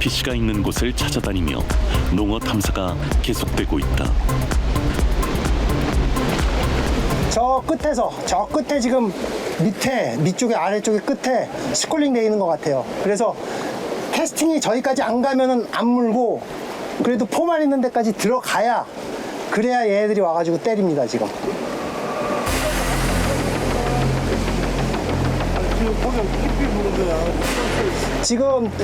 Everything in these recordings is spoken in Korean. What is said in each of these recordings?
피쉬가 있는 곳을 찾아다니며 농어 탐사가 계속되고 있다. 저 끝에서 저 끝에 지금 밑에 밑쪽에 아래쪽에 끝에 스콜링 돼 있는 것 같아요. 그래서 캐스팅이 저기까지 안 가면은 안 물고 그래도 포만 있는 데까지 들어가야 그래야 얘네들이 와가지고 때립니다 지금. 지금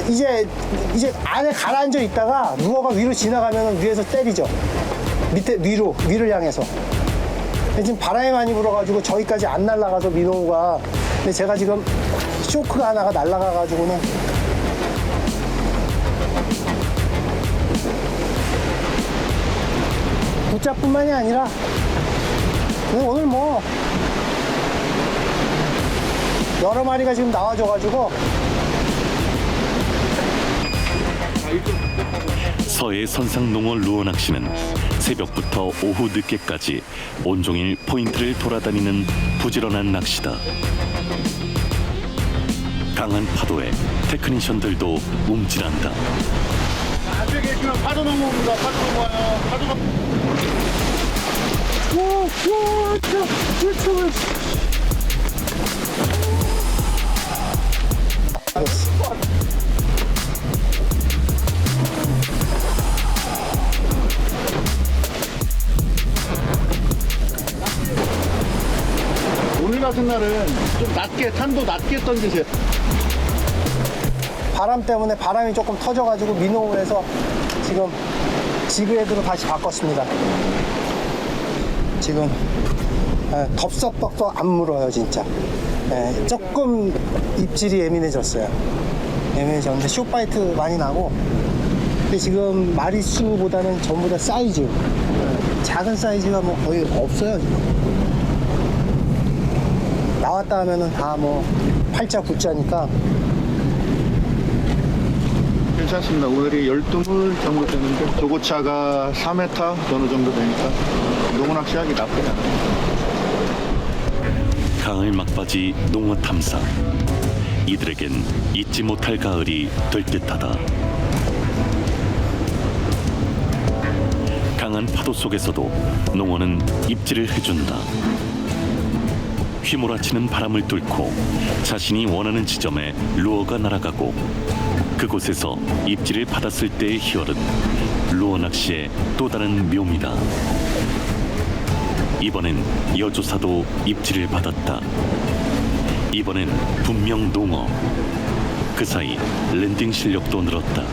이제 이제 안에 가라앉아 있다가 누어가 위로 지나가면 위에서 때리죠. 밑에 위로 위를 향해서. 지금 바람이 많이 불어가지고 저기까지 안 날아가서 민호가 근데 제가 지금 쇼크가 하나가 날아가가지고는 부자뿐만이 아니라 오늘 뭐 여러 마리가 지금 나와줘가지고 서해 선상 농어 루어 낚시는 새벽부터 오후 늦게까지 온종일 포인트를 돌아다니는 부지런한 낚시다. 강한 파도에 테크니션들도 움찔한다. 앞에 계시면 파도 넘어옵니다. 파도 넘어와요. 파도 넘오 같은 날은 좀 낮게 탄도 낮게 던지세요. 바람 때문에 바람이 조금 터져가지고 민호에서 지금 지그헤드로 다시 바꿨습니다. 지금 예, 덥석덥석 안 물어요 진짜. 예, 조금 입질이 예민해졌어요. 예민해졌는데 쇼파이트 많이 나고 근데 지금 마리수보다는 전부 다 사이즈 예, 작은 사이즈가 뭐 거의 없어요 지금. 나왔다 하면은 다 뭐 팔자 굿자니까 괜찮습니다. 오늘이 12물 정도 되는데 조고차가 4m 어느 정도 되니까 농어낚 시 하기 나쁘지 않아요. 가을 막바지 농어 탐사. 이들에겐 잊지 못할 가을이 될 듯하다. 강한 파도 속에서도 농어는 입질을 해준다. 휘몰아치는 바람을 뚫고 자신이 원하는 지점에 루어가 날아가고 그곳에서 입질을 받았을 때의 희열은 루어 낚시의 또 다른 묘미다. 이번엔 여조사도 입질을 받았다. 이번엔 분명 농어. 그 사이 랜딩 실력도 늘었다.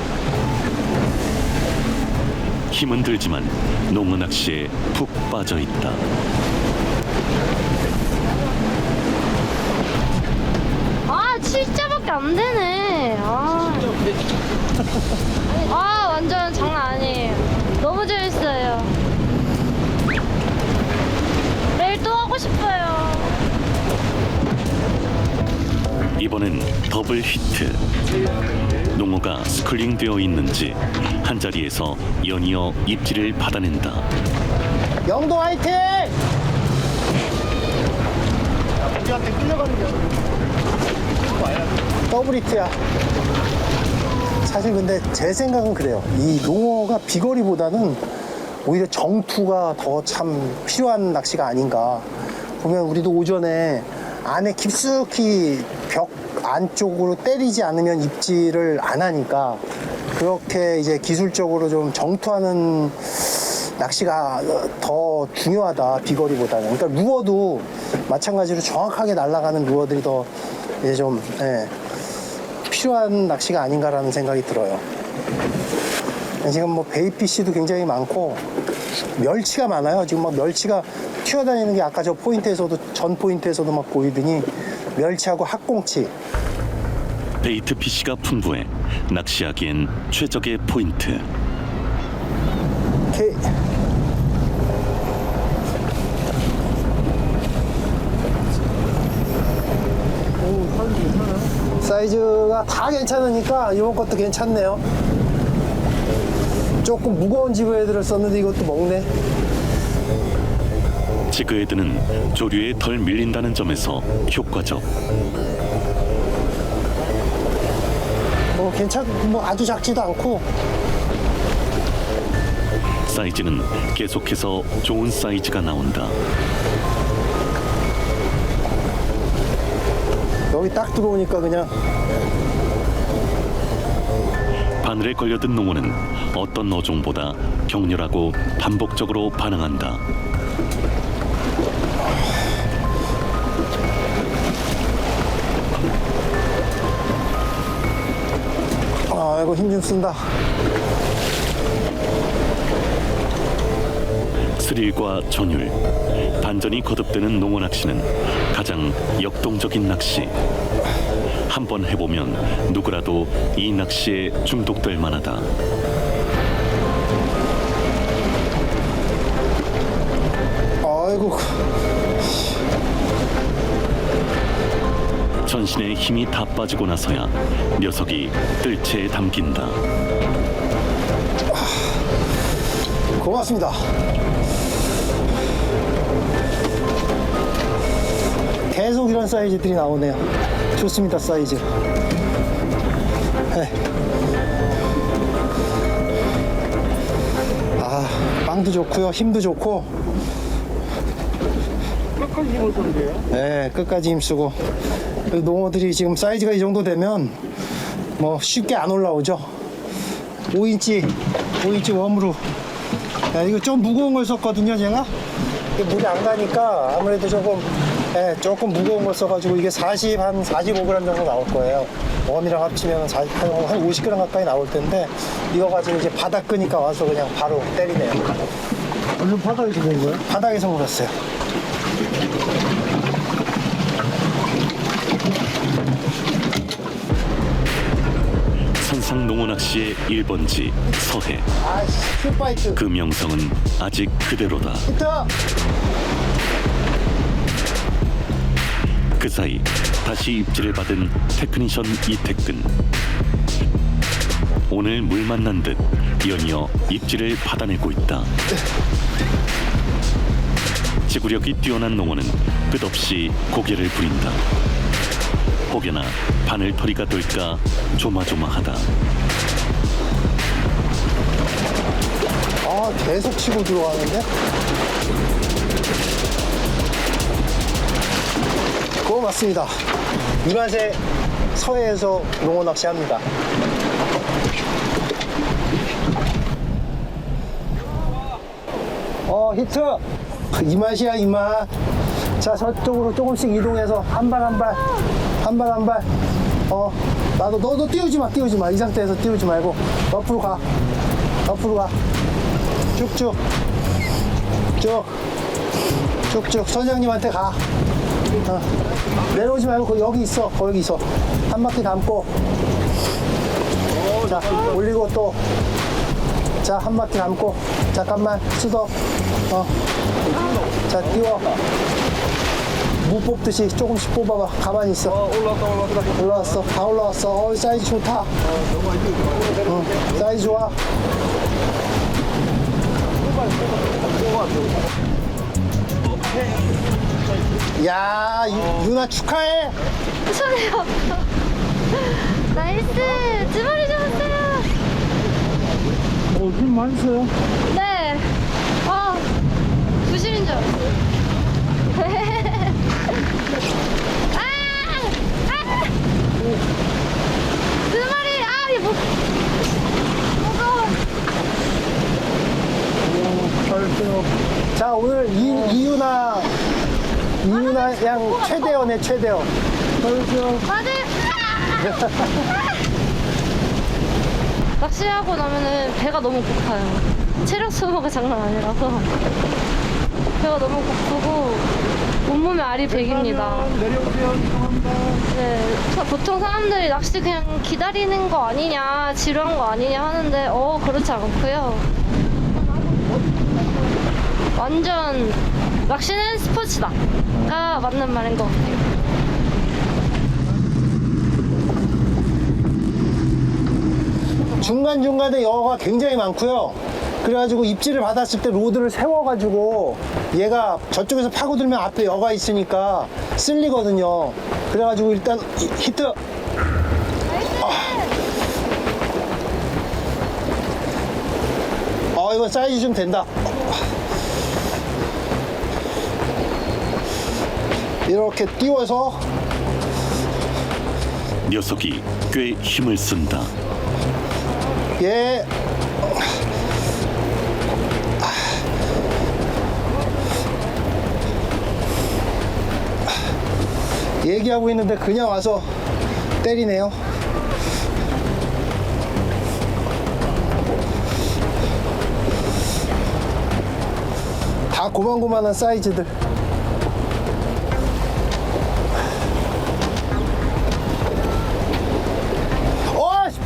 힘은 들지만 농어 낚시에 푹 빠져 있다. 아, 7자밖에 안 되네. 아. 아, 완전 장난 아니에요. 너무 재밌어요. 내일 또 하고 싶어요. 이번엔 더블 히트. 농어가 스클링 되어 있는지 한 자리에서 연이어 입질을 받아낸다. 영도 화이팅! 우리한테 끌려가는 게 더블 히트야. 사실 근데 제 생각은 그래요. 이 농어가 비거리보다는 오히려 정투가 더 참 필요한 낚시가 아닌가. 보면 우리도 오전에 안에 깊숙이 벽 안쪽으로 때리지 않으면 입질을 안 하니까 그렇게 이제 기술적으로 좀 정투하는 낚시가 더 중요하다 비거리보다는 그러니까 루어도 마찬가지로 정확하게 날아가는 루어들이 더 이제 좀 예, 필요한 낚시가 아닌가라는 생각이 들어요. 지금 뭐 베이피씨도 굉장히 많고 멸치가 많아요. 지금 막 멸치가 튀어다니는 게 아까 저 포인트에서도 전 포인트에서도 막 보이더니 멸치하고 학꽁치 베이트 피쉬가 풍부해 낚시하기엔 최적의 포인트. 이렇게 사이즈가 다 괜찮으니까 이번 것도 괜찮네요. 조금 무거운 지그헤드를 썼는데 이것도 먹네. 지그헤드는 조류에 덜 밀린다는 점에서 효과적. 어, 괜찮, 뭐 아주 작지도 않고 사이즈는 계속해서 좋은 사이즈가 나온다. 여기 딱 들어오니까 그냥 바늘에 걸려든 농어는 어떤 어종보다 격렬하고 반복적으로 반응한다. 아이고 힘 좀 쓴다. 스릴과 전율, 반전이 거듭되는 농어 낚시는 가장 역동적인 낚시. 한번 해보면 누구라도 이 낚시에 중독될 만하다. 아이고 전신의 힘이 다 빠지고 나서야 녀석이 뜰채에 담긴다. 고맙습니다. 계속 이런 사이즈들이 나오네요. 좋습니다, 사이즈. 네. 아, 빵도 좋고요, 힘도 좋고. 끝까지 힘을 쓰는 거예요? 네, 끝까지 힘쓰고. 그 농어들이 지금 사이즈가 이 정도 되면 뭐 쉽게 안 올라오죠. 5인치, 5인치 웜으로 야, 이거 좀 무거운 걸 썼거든요, 제가. 물이 안 가니까 아무래도 조금, 예, 조금 무거운 걸 써가지고 이게 40, 한 45g 정도 나올 거예요. 웜이랑 합치면 40, 한, 한 50g 가까이 나올 텐데 이거 가지고 이제 바닥 끄니까 와서 그냥 바로 때리네요. 오늘 바닥에서 본 거예요? 바닥에서 물었어요. 선상 농어 낚시의 1번지 서해. 그 명성은 아직 그대로다. 그 사이 다시 입질을 받은 테크니션 이태근 오늘 물 만난 듯 연이어 입질을 받아내고 있다 지구력이 뛰어난 농어는 끝없이 고개를 부린다 혹여나 바늘털이가 될까 조마조마하다 아, 계속 치고 들어가는데? 그거 맞습니다. 이 맛에 서해에서 농어 낚시 합니다. 어, 히트! 이 맛이야, 이 맛. 자, 저쪽으로 조금씩 이동해서 한 발 한 발, 한 발 한 발. 어, 나도, 너도 띄우지 마, 띄우지 마. 이 상태에서 띄우지 말고, 옆으로 가. 옆으로 가. 쭉쭉. 쭉. 쭉쭉. 선장님한테 가. 어. 내려오지 말고 거기 여기 있어. 거기 있어. 한 바퀴 감고. 자 올리고 또. 자 한 바퀴 감고. 잠깐만 수덕 어자 띄워 무 뽑듯이 조금씩 뽑아봐 가만히 있어 올라왔다 올라왔다 올라왔어 다 올라왔어 어 사이즈 좋다 어, 사이즈 좋아 야, 유- 유나 축하해. 손해요. 나이스! 두 마리 잡았어요. 어, 힘 많이 써요. 네. 아, 부실인 줄 알았어요. 아! 아! 두 마리! 아, 이거 뭐. 무거워. 자, 오늘 이, 이유나, 이유나 양 최대원의 최대원. 맞아요. 낚시하고 나면은 배가 너무 고파요. 체력 소모가 장난 아니라서 배가 너무 고프고 온몸에 알이 배깁니다. 내려오세요. 네, 사- 보통 사람들이 낚시 그냥 기다리는 거 아니냐, 지루한 거 아니냐 하는데, 어, 그렇지 않고요. 완전 낚시는 스포츠다. 가 맞는 말인 것 같아요. 중간중간에 여어가 굉장히 많고요. 그래가지고 입질을 받았을 때 로드를 세워가지고 얘가 저쪽에서 파고들면 앞에 여가 있으니까 쓸리거든요. 그래가지고 일단 히- 히트 어 이거 사이즈 좀 된다. 이렇게 띄워서 녀석이 꽤 힘을 쓴다. 얘 얘기하고 있는데 그냥 와서 때리네요. 다 고만고만한 사이즈들.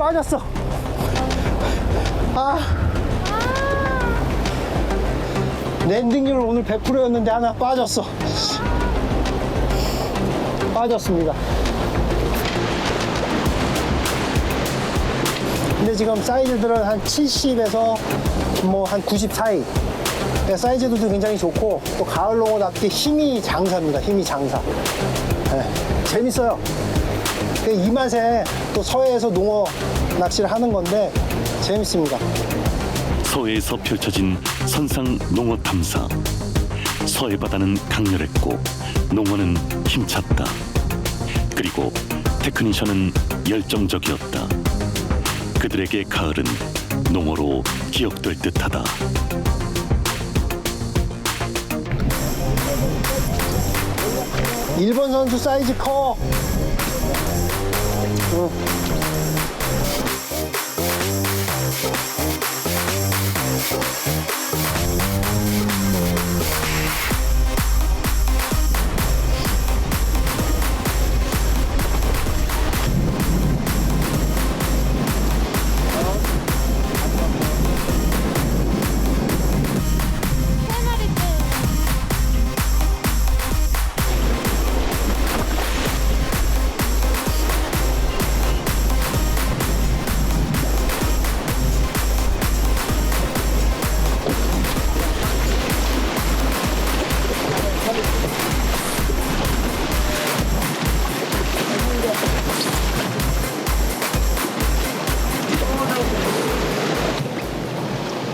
빠졌어. 아. 랜딩률 오늘 100%였는데 하나 빠졌어. 빠졌습니다. 근데 지금 사이즈들은 한 70에서 뭐 한 90 사이. 사이즈도 굉장히 좋고 또 가을 농어답게 힘이 장사입니다. 힘이 장사. 네, 재밌어요. 이 맛에 또 서해에서 농어 낚시를 하는 건데 재밌습니다. 서해에서 펼쳐진 선상 농어 탐사. 서해 바다는 강렬했고 농어는 힘찼다. 그리고 테크니션은 열정적이었다. 그들에게 가을은 농어로 기억될 듯하다. 일본 선수 사이즈 커. 응.